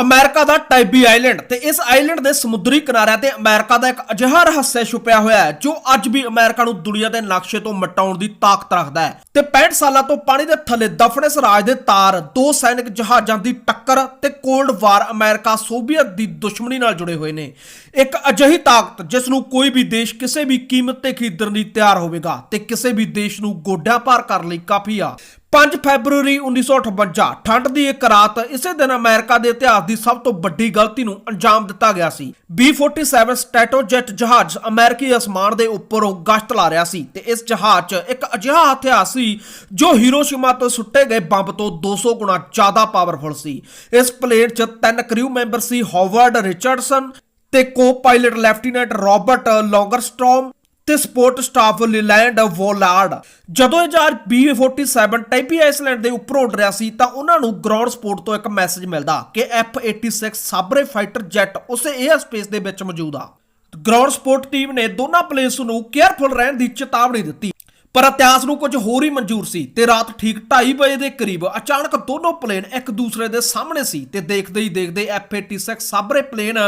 America ਦਾ ਟਾਈਬੀ island ਤੇ ਇਸ island ਦੇ ਸਮੁੰਦਰੀ ਕਿਨਾਰਿਆਂ ਤੇ ਅਮਰੀਕਾ ਦਾ ਇੱਕ ਅਜਿਹਾ ਰਹੱਸ ਛੁਪਿਆ ਹੋਇਆ ਹੈ, ਜੋ ਅੱਜ ਵੀ ਅਮਰੀਕਾ ਨੂੰ ਦੁਨੀਆ ਦੇ ਨਕਸ਼ੇ ਤੋਂ ਮਿਟਾਉਣ ਦੀ ਤਾਕਤ ਰੱਖਦਾ ਹੈ। ਤੇ 65 ਸਾਲਾਂ ਤੋਂ ਪਾਣੀ ਦੇ ਥੱਲੇ ਦਫਨ ਇਸ ਰਾਜ ਦੇ ਤਾਰ, ਦੋ ਸੈਨਿਕ ਜਹਾਜ਼ਾਂ ਦੀ ਟੱਕਰ ਤੇ ਕੋਲਡ ਵਾਰ ਅਮਰੀਕਾ ਸੋਵੀਅਤ ਦੀ ਦੁਸ਼ਮਣੀ ਨਾਲ ਜੁੜੇ ਹੋਏ ਨੇ। ਇੱਕ ਅਜਿਹੀ ਤਾਕਤ ਜਿਸ ਨੂੰ ਕੋਈ ਵੀ ਦੇਸ਼ ਕਿਸੇ ਵੀ ਕੀਮਤ ਤੇ ਖਰੀਦਣ ਲਈ ਤਿਆਰ ਹੋਵੇਗਾ ਤੇ ਕਿਸੇ ਵੀ ਦੇਸ਼ ਨੂੰ ਗੋਡਿਆਂ ਭਾਰ ਕਰਨ ਲਈ ਕਾਫੀ ਆ। 5 ਫੈਬਰੂਰੀ 1958 ਠੰਡ ਦੀ ਇੱਕ ਰਾਤ, ਇਸੇ ਦਿਨ ਅਮਰੀਕਾ ਦੇ ਇਤਿਹਾਸ ਦੀ ਸਭ ਤੋਂ ਵੱਡੀ ਗਲਤੀ ਨੂੰ ਅੰਜਾਮ ਦਿੱਤਾ ਗਿਆ ਸੀ। B47 ਸਟ੍ਰੈਟੋਜੈਟ ਜਹਾਜ਼ ਅਮਰੀਕੀ ਅਸਮਾਨ ਦੇ ਉੱਪਰੋਂ ਗਸ਼ਤ ਲਾ ਰਿਹਾ ਸੀ ਤੇ ਇਸ ਜਹਾਜ਼ 'ਚ ਇੱਕ ਅਜਿਹਾ ਹਥਿਆਰ ਸੀ ਜੋ ਹੀਰੋਸ਼ੀਮਾ ਤੋਂ ਸੁੱਟੇ ਗਏ ਬੰਬ ਤੋਂ 200 ਗੁਣਾ ਜ਼ਿਆਦਾ ਪਾਵਰਫੁਲ ਸੀ। ਇਸ ਪਲੇਨ 'ਚ ਤਿੰਨ ਕ੍ਰਿਊ ਮੈਂਬਰ ਸੀ ਹਾਵਰਡ ਰਿਚਰਡਸਨ ਤੇ ਕੋ-ਪਾਇਲਟ ਲੈਫਟੀਨੈਂਟ ਰਾਬਰਟ ਲੌਂਗਰਸਟ੍ਰੋਮ ਤੇ ਸਪੋਰਟ ਸਟਾਫ ਲਿਲੈਂਡ ਵੋਲਾਰਡ। ਜਦੋਂ ਇਹ ਜਹਾਜ਼ B47 ਟਾਈਪੀ ਆਈਸਲੈਂਡ ਦੇ ਉੱਪਰ ਉੱਡ ਰਿਹਾ ਸੀ, ਤਾਂ ਉਹਨਾਂ ਨੂੰ ਗਰਾਊਂਡ ਸਪੋਰਟ ਤੋਂ ਇੱਕ ਮੈਸੇਜ ਮਿਲਦਾ ਕਿ F86 ਸਾਬਰੇ ਫਾਈਟਰ ਜੈਟ ਉਸੇ 에ਅਰ ਸਪੇਸ ਦੇ ਵਿੱਚ ਮੌਜੂਦ ਆ। ਗਰਾਊਂਡ ਸਪੋਰਟ ਟੀਮ ਨੇ ਦੋਨਾਂ ਪਲੇਨਸ ਨੂੰ ਕੇਅਰਫੁਲ ਰਹਿਣ ਦੀ ਚੇਤਾਵਨੀ ਦਿੱਤੀ, ਪਰ ਇਤਿਹਾਸ ਨੂੰ ਕੁਝ ਹੋਰ ਹੀ ਮਨਜ਼ੂਰ ਸੀ ਤੇ ਰਾਤ ਠੀਕ 2:30 ਵਜੇ ਦੇ ਕਰੀਬ ਅਚਾਨਕ ਦੋਨੋਂ ਪਲੇਨ ਇੱਕ ਦੂਸਰੇ ਦੇ ਸਾਹਮਣੇ ਸੀ ਤੇ ਦੇਖਦੇ ਹੀ ਦੇਖਦੇ F86 Sabre plain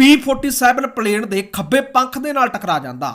B47 plain ਦੇ ਖੱਬੇ ਪੰਖ ਦੇ ਨਾਲ ਟਕਰਾ ਜਾਂਦਾ।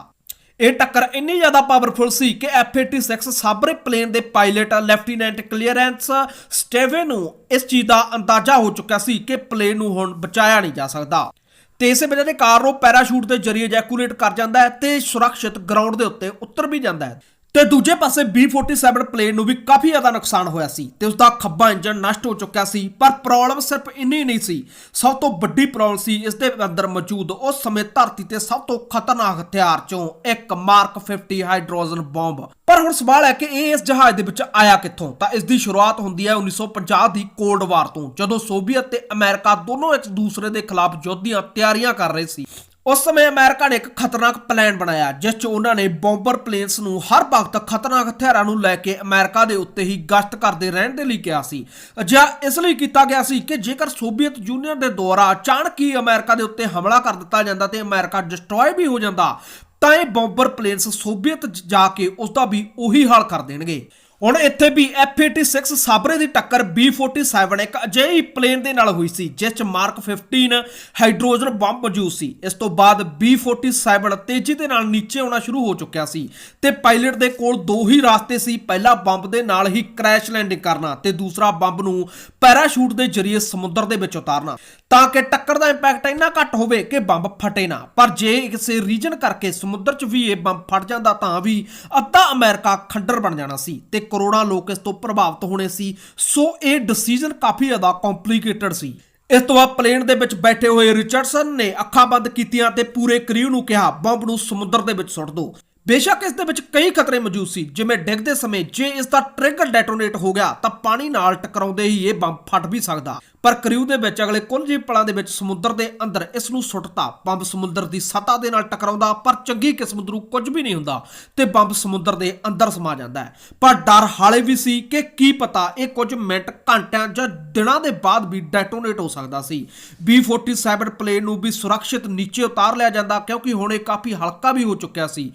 ਇਹ ਟੱਕਰ ਇੰਨੀ ਜ਼ਿਆਦਾ ਪਾਵਰਫੁਲ ਸੀ ਕਿ F86 ਸਾਬਰੇ ਪਲੇਨ ਦੇ ਪਾਇਲਟ ਲੈਫਟੀਨੈਂਟ ਕਲੀਅਰੈਂਸ ਸਟੇਵੇ ਨੂੰ ਇਸ ਚੀਜ਼ ਦਾ ਅੰਦਾਜ਼ਾ ਹੋ ਚੁੱਕਾ ਸੀ ਕਿ ਪਲੇਨ ਨੂੰ ਹੁਣ ਬਚਾਇਆ ਨਹੀਂ ਜਾ ਸਕਦਾ। ਤੇ ਇਸੇ ਵਜ੍ਹਾ ਦੇ ਕਾਰਨ ਉਹ ਪੈਰਾਸ਼ੂਟ ਦੇ ਜ਼ਰੀਏ ਜੈਕੂਲੇਟ ਕਰ ਜਾਂਦਾ ਹੈ ਤੇ ਸੁਰੱਖਿਅਤ ਗਰਾਊਂਡ ਦੇ ਉੱਤੇ ਉਤਰ ਵੀ ਜਾਂਦਾ ਹੈ। ਤੇ ਦੂਜੇ ਪਾਸੇ B47 ਪਲੇਨ ਨੂੰ ਵੀ ਕਾਫੀ ਜ਼ਿਆਦਾ ਨੁਕਸਾਨ ਹੋਇਆ ਸੀ ਤੇ ਉਸ ਦਾ ਖੱਬਾ ਇੰਜਨ ਨਸ਼ਟ ਹੋ ਚੁੱਕਿਆ ਸੀ, ਪਰ ਪ੍ਰੋਬਲਮ ਸਿਰਫ ਇੰਨੀ ਨਹੀਂ ਸੀ, ਸਭ ਤੋਂ ਵੱਡੀ ਪ੍ਰੋਬਲਮ ਸੀ ਇਸ ਦੇ ਅੰਦਰ ਮੌਜੂਦ ਉਸ ਸਮੇਂ ਧਰਤੀ ਤੇ ਸਭ ਤੋਂ ਖਤਰਨਾਕ ਹਥਿਆਰ ਚੋਂ ਇੱਕ ਮਾਰਕ 50 ਹਾਈਡਰੋਜਨ ਬੰਬ ਪਰ ਹੁਣ ਸਵਾਲ ਹੈ ਕਿ ਇਹ ਇਸ ਜਹਾਜ਼ ਦੇ ਵਿੱਚ ਆਇਆ ਕਿੱਥੋਂ? ਤਾਂ ਇਸ ਦੀ ਸ਼ੁਰੂਆਤ ਹੁੰਦੀ ਹੈ 1950 ਦੀ ਕੋਲਡ ਵਾਰ ਤੋਂ, ਜਦੋਂ ਸੋਵੀਅਤ ਤੇ ਅਮਰੀਕਾ ਦੋਨੋਂ ਇੱਕ ਦੂਸਰੇ ਦੇ ਖਿਲਾਫ ਯੁੱਧ ਦੀਆਂ ਤਿਆਰੀਆਂ ਕਰ ਰਹੇ ਸੀ। ਉਸ ਸਮੇਂ ਅਮਰੀਕਾ ਨੇ ਇੱਕ ਖਤਰਨਾਕ ਪਲਾਨ ਬਣਾਇਆ, ਜਿਸ 'ਚ ਉਹਨਾਂ ਨੇ ਬੰਬਰ ਪਲੇਨਸ ਨੂੰ ਹਰ ਵਕਤ ਖਤਰਨਾਕ ਹਥਿਆਰਾਂ ਨੂੰ ਲੈ ਕੇ ਅਮਰੀਕਾ ਦੇ ਉੱਤੇ ਹੀ ਗਸ਼ਤ ਕਰਦੇ ਰਹਿਣ ਦੇ ਲਈ ਕਿਹਾ ਸੀ। ਅਜਿਹਾ ਇਸ ਲਈ ਕੀਤਾ ਗਿਆ ਸੀ ਕਿ ਜੇਕਰ ਸੋਵੀਅਤ ਯੂਨੀਅਨ ਦੇ ਦੁਆਰਾ ਅਚਾਨਕ ਹੀ ਅਮਰੀਕਾ ਦੇ ਉੱਤੇ ਹਮਲਾ ਕਰ ਦਿੱਤਾ ਜਾਂਦਾ ਤੇ ਅਮਰੀਕਾ ਡਿਸਟਰੋਏ ਵੀ ਹੋ ਜਾਂਦਾ, ਤਾਂ ਇਹ ਬੰਬਰ ਪਲੇਨਸ ਸੋਵੀਅਤ ਜਾ ਕੇ ਉਸ ਦਾ ਵੀ ਉਹੀ ਹਾਲ ਕਰ ਦੇਣਗੇ। ਹੁਣ ਇੱਥੇ ਵੀ F86 ਸਾਬਰੇ ਦੀ ਟੱਕਰ B47 ਇੱਕ ਅਜਿਹੀ ਪਲੇਨ ਦੇ ਨਾਲ ਹੋਈ ਸੀ, ਜਿਸ 'ਚ ਮਾਰਕ 15 ਹਾਈਡਰੋਜਨ ਬੰਬ ਮੌਜੂਦ ਸੀ। ਇਸ ਤੋਂ ਬਾਅਦ B47 ਤੇਜ਼ੀ ਦੇ ਨਾਲ ਨੀਚੇ ਆਉਣਾ ਸ਼ੁਰੂ ਹੋ ਚੁੱਕਿਆ ਸੀ ਤੇ ਪਾਇਲਟ ਦੇ ਕੋਲ ਦੋ ਹੀ ਰਾਸਤੇ ਸੀ। ਪਹਿਲਾ ਬੰਬ ਦੇ ਨਾਲ ਹੀ ਕ੍ਰੈਸ਼ ਲੈਂਡਿੰਗ ਕਰਨਾ ਤੇ ਦੂਸਰਾ ਬੰਬ ਨੂੰ ਪੈਰਾਸ਼ੂਟ ਦੇ ਜ਼ਰੀਏ ਸਮੁੰਦਰ ਦੇ ਵਿੱਚ ਉਤਾਰਨਾ। ਤਾਂ ਕਿ ਟੱਕਰ ਦਾ ਇੰਪੈਕਟ ਇੰਨਾ ਘੱਟ ਹੋਵੇ ਕਿ ਬੰਬ ਫਟੇ ਨਾ। ਪਰ ਜੇ ਕਿਸੇ ਰੀਜਨ ਕਰਕੇ ਸਮੁੰਦਰ 'ਚ ਵੀ ਇਹ ਬੰਬ ਫਟ ਜਾਂਦਾ ਤਾਂ ਵੀ ਅੱਧਾ ਅਮਰੀਕਾ ਖੰਡਰ ਬਣ ਜਾਣਾ ਸੀ ਤੇ ਕਰੋੜਾਂ ਲੋਕ ਇਸ ਤੋਂ ਪ੍ਰਭਾਵਿਤ ਹੋਣੇ ਸੀ। ਸੋ ਇਹ ਡਿਸੀਜਨ ਕਾਫੀ ਜ਼ਿਆਦਾ ਕੰਪਲਿਕੇਟਡ ਸੀ। ਇਸ ਤੋਂ ਬਾਅਦ ਪਲੇਨ ਦੇ ਵਿੱਚ ਬੈਠੇ ਹੋਏ ਰਿਚਰਡਸਨ ਨੇ ਅੱਖਾਂ ਬੰਦ ਕੀਤੀਆਂ ਤੇ ਪੂਰੇ ਕ੍ਰਿਊ ਨੂੰ ਕਿਹਾ ਬੰਬ ਨੂੰ ਸਮੁੰਦਰ ਦੇ ਵਿੱਚ ਸੁੱਟ ਦਿਓ ਬੇਸ਼ੱਕ ਇਸ ਦੇ ਵਿੱਚ ਕਈ ਖਤਰੇ ਮੌਜੂਦ ਸੀ। ਜਿਵੇਂ ਡਿੱਗਦੇ ਸਮੇਂ ਜੇ ਇਸ ਦਾ ਟ੍ਰਿਗਰ ਡੈਟੋਨੇਟ ਹੋ ਗਿਆ, ਤਾਂ ਪਾਣੀ ਨਾਲ ਟਕਰਾਉਂਦੇ ਹੀ ਇਹ ਬੰਬ ਫਟ ਵੀ ਸਕਦਾ। ਪਰ ਕਰਿਊ ਦੇ ਵਿੱਚ ਅਗਲੇ ਕੁਝ ਹੀ ਪਲਾਂ ਦੇ ਵਿੱਚ ਸਮੁੰਦਰ ਦੇ ਅੰਦਰ ਇਸ ਨੂੰ ਸੁੱਟਤਾ। ਬੰਬ ਸਮੁੰਦਰ ਦੀ ਸਤ੍ਹਾ ਦੇ ਨਾਲ ਟਕਰਾਉਂਦਾ, ਪਰ ਚੰਗੀ ਕਿਸਮਤ ਨੂੰ ਕੁਝ ਵੀ ਨਹੀਂ ਹੁੰਦਾ ਤੇ ਬੰਬ ਸਮੁੰਦਰ ਦੇ ਅੰਦਰ ਸਮਾ ਜਾਂਦਾ ਹੈ। ਪਰ ਡਰ ਹਾਲੇ ਵੀ ਸੀ ਕਿ ਕੀ ਪਤਾ ਇਹ ਕੁਝ ਮਿੰਟ, ਘੰਟਿਆਂ ਜਾਂ ਦਿਨਾਂ ਦੇ ਬਾਅਦ ਵੀ ਡੈਟੋਨੇਟ ਹੋ ਸਕਦਾ ਸੀ। B47 ਪਲੇਨ ਨੂੰ ਵੀ ਸੁਰੱਖਿਅਤ ਨੀਚੇ ਉਤਾਰ ਲਿਆ ਜਾਂਦਾ ਕਿਉਂਕਿ ਹੁਣ ਇਹ ਕਾਫੀ ਹਲਕਾ ਵੀ ਹੋ ਚੁੱਕਿਆ ਸੀ।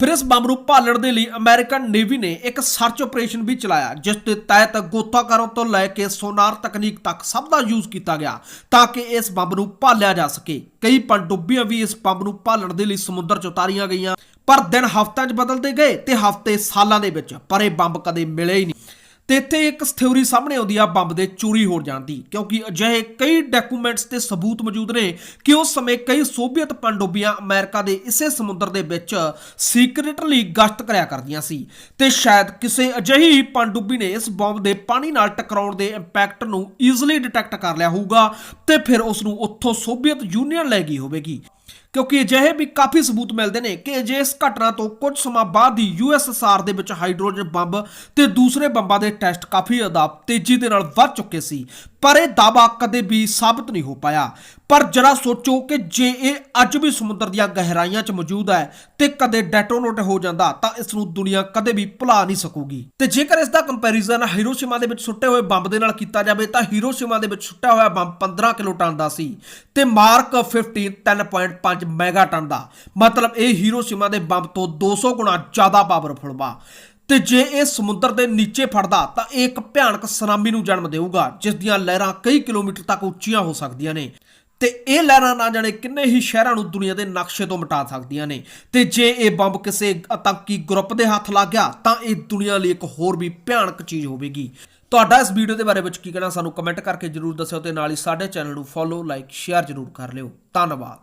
ਫਿਰ ਇਸ ਬੰਬ ਨੂੰ ਭਾਲਣ ਦੇ ਲਈ ਅਮਰੀਕਨ ਨੇਵੀ ਨੇ ਇੱਕ ਸਰਚ ਆਪਰੇਸ਼ਨ ਵੀ ਚਲਾਇਆ, ਜਿਸ ਦੇ ਤਹਿਤ ਗੋਤਾਖੋਰਾਂ ਤੋਂ ਲੈ ਕੇ ਸੋਨਾਰ ਤਕਨੀਕ ਤੱਕ ਸਭ ਦਾ ਯੂਜ਼ ਕੀਤਾ ਗਿਆ ਤਾਂ ਕਿ ਇਸ ਬੰਬ ਨੂੰ ਭਾਲਿਆ ਜਾ ਸਕੇ। ਕਈ ਪਣਡੁੱਬੀਆਂ ਵੀ ਇਸ ਬੰਬ ਨੂੰ ਭਾਲਣ ਦੇ ਲਈ ਸਮੁੰਦਰ 'ਚ ਉਤਾਰੀਆਂ ਗਈਆਂ। ਪਰ ਦਿਨ ਹਫ਼ਤਿਆਂ 'ਚ ਬਦਲਦੇ ਗਏ ਤੇ ਹਫ਼ਤੇ ਸਾਲਾਂ ਦੇ ਵਿੱਚ ਪਰ ਇਹ ਬੰਬ ਕਦੇ ਮਿਲੇ ਹੀ ਨਹੀਂ। ਤੇ ਇੱਥੇ ਇੱਕ ਥਿਉਰੀ ਸਾਹਮਣੇ ਆਉਂਦੀ ਆ, ਬੰਬ ਦੇ ਚੋਰੀ ਹੋ ਜਾਣ ਦੀ। ਕਿਉਂਕਿ ਅਜਿਹੇ ਕਈ ਡਾਕੂਮੈਂਟਸ ਤੇ ਸਬੂਤ ਮੌਜੂਦ ਨੇ ਕਿ ਉਸ ਸਮੇਂ ਕਈ ਸੋਵੀਅਤ ਪਣਡੁੱਬੀਆਂ ਅਮਰੀਕਾ ਦੇ ਇਸੇ ਸਮੁੰਦਰ ਦੇ ਵਿੱਚ ਸੀਕ੍ਰੀਟਲੀ ਗਸ਼ਤ ਕਰਿਆ ਕਰਦੀਆਂ ਸੀ। ਤੇ ਸ਼ਾਇਦ ਕਿਸੇ ਅਜਿਹੀ ਪਣਡੁੱਬੀ ਨੇ ਇਸ ਬੰਬ ਦੇ ਪਾਣੀ ਨਾਲ ਟਕਰਾਉਣ ਦੇ ਇੰਪੈਕਟ ਨੂੰ ਈਜ਼ੀਲੀ ਡਿਟੈਕਟ ਕਰ ਲਿਆ ਹੋਊਗਾ ਤੇ ਫਿਰ ਉਸ ਨੂੰ ਉੱਥੋਂ ਸੋਵੀਅਤ ਯੂਨੀਅਨ ਲੈ ਗਈ ਹੋਵੇਗੀ। ਕਿਉਂਕਿ ਅਜਿਹੇ ਵੀ ਕਾਫੀ ਸਬੂਤ ਮਿਲਦੇ ਨੇ ਕਿ ਅਜੇ ਇਸ ਘਟਨਾ ਤੋਂ ਕੁਝ ਸਮਾਂ ਬਾਅਦ ਹੀ ਯੂਐਸਐਸਆਰ ਦੇ ਵਿੱਚ ਹਾਈਡਰੋਜਨ ਬੰਬ ਤੇ ਦੂਸਰੇ ਬੰਬਾਂ ਦੇ ਟੈਸਟ ਕਾਫੀ ਜ਼ਿਆਦਾ ਤੇਜ਼ੀ ਦੇ ਨਾਲ ਵੱਧ ਚੁੱਕੇ ਸੀ। ਪਰ ਇਹ ਦਾਅਵਾ ਕਦੇ ਵੀ ਸਾਬਤ ਨਹੀਂ ਹੋ ਪਾਇਆ। ਪਰ ਜਰਾ ਸੋਚੋ ਕਿ ਜੇ ਇਹ ਅੱਜ ਵੀ ਸਮੁੰਦਰ ਦੀਆਂ ਗਹਿਰਾਈਆਂ 'ਚ ਮੌਜੂਦ ਹੈ ਤੇ ਕਦੇ ਡੈਟੋਨੇਟ ਹੋ ਜਾਂਦਾ ਤਾਂ ਇਸ ਨੂੰ ਦੁਨੀਆ ਕਦੇ ਵੀ ਭੁਲਾ ਨਹੀਂ ਸਕੂਗੀ। ਤੇ ਜੇਕਰ ਇਸ ਦਾ ਕੰਪੈਰੀਜ਼ਨ ਹੀਰੋਸ਼ੀਮਾ ਦੇ ਵਿੱਚ ਸੁੱਟੇ ਹੋਏ ਬੰਬ ਦੇ ਨਾਲ ਕੀਤਾ ਜਾਵੇ ਤਾਂ ਹੀਰੋਸ਼ੀਮਾ ਦੇ ਵਿੱਚ ਸੁੱਟਿਆ ਹੋਇਆ ਬੰਬ 15 ਕਿਲੋ ਟਨ ਦਾ ਸੀ ਤੇ ਮਾਰਕ 15 3.5 ਮੈਗਾ ਟਨ ਦਾ। ਮਤਲਬ ਇਹ ਹੀਰੋਸ਼ੀਮਾ ਦੇ ਬੰਬ ਤੋਂ 200 ਗੁਣਾ ਜ਼ਿਆਦਾ ਪਾਵਰਫੁਲ ਵਾ। ਤੇ ਜੇ ਇਹ ਸਮੁੰਦਰ ਦੇ ਨੀਚੇ ਫੜਦਾ ਤਾਂ ਇਹ ਇੱਕ ਭਿਆਨਕ ਸੁਨਾਮੀ ਨੂੰ ਜਨਮ ਦੇਊਗਾ, ਜਿਸ ਦੀਆਂ ਲਹਿਰਾਂ ਕਈ ਕਿਲੋਮੀਟਰ ਤੱਕ ਉੱਚੀਆਂ ਹੋ ਸਕਦੀਆਂ ਨੇ। ਤੇ ਇਹ ਲਹਿਰਾਂ ਨਾ ਜਾਣੇ ਕਿੰਨੇ ਹੀ ਸ਼ਹਿਰਾਂ ਨੂੰ ਦੁਨੀਆ ਦੇ ਨਕਸ਼ੇ ਤੋਂ ਮਿਟਾ ਸਕਦੀਆਂ ਨੇ। ਤੇ ਜੇ ਇਹ ਬੰਬ ਕਿਸੇ ਆਤੰਕੀ ਗਰੁੱਪ ਦੇ ਹੱਥ ਲੱਗ ਗਿਆ, ਤਾਂ ਇਹ ਦੁਨੀਆ ਲਈ ਇੱਕ ਹੋਰ ਵੀ ਭਿਆਨਕ ਚੀਜ਼ ਹੋਵੇਗੀ। ਤੁਹਾਡਾ ਇਸ ਵੀਡੀਓ ਦੇ ਬਾਰੇ ਵਿੱਚ ਕੀ ਕਹਿਣਾ, ਸਾਨੂੰ ਕਮੈਂਟ ਕਰਕੇ ਜਰੂਰ ਦੱਸਿਓ ਤੇ ਨਾਲ ਹੀ ਸਾਡੇ ਚੈਨਲ ਨੂੰ ਫੋਲੋ ਲਾਈਕ ਸ਼ੇਅਰ ਜਰੂਰ ਕਰ ਲਿਓ। ਧੰਨਵਾਦ।